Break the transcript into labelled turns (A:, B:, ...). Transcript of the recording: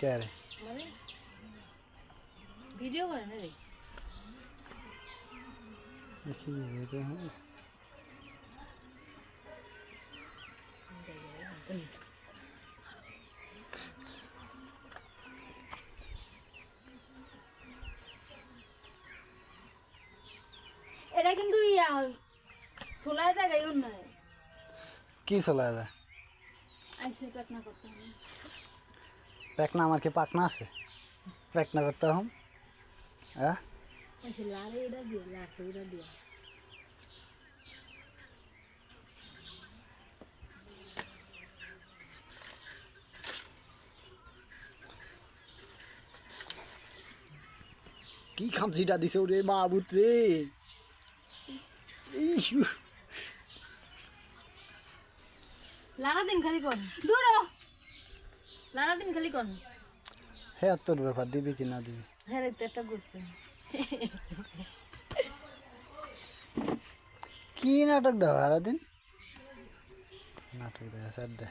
A: কে রে
B: মানে ভিডিও করে না রে
A: দেখি ভিডিও হ্যাঁ
B: এটা কিন্তু ইয়া সোলায় জায়গায় অন্য
A: কি সোলায় যায়
B: আইসে কাটনা করতে হবে
A: पैकना मारके पाकना আছে पैकना করতে আম ها
B: কইলা রে ইডা দিলা দিলাছ ইডা দিয়া
A: কি খাম জিডা দিছে ওরে মা বুತ್ರೆ
B: লানা দে খালি কর দূর হ নানা দিন খালি কর
A: হ্যাঁ তোর ব্যাপার দিবি কি না দিবি
B: হ্যাঁ রে তো একটা বুঝবে
A: কি নাটক দাও আর দিন নাটক দেয় স্যার
B: দে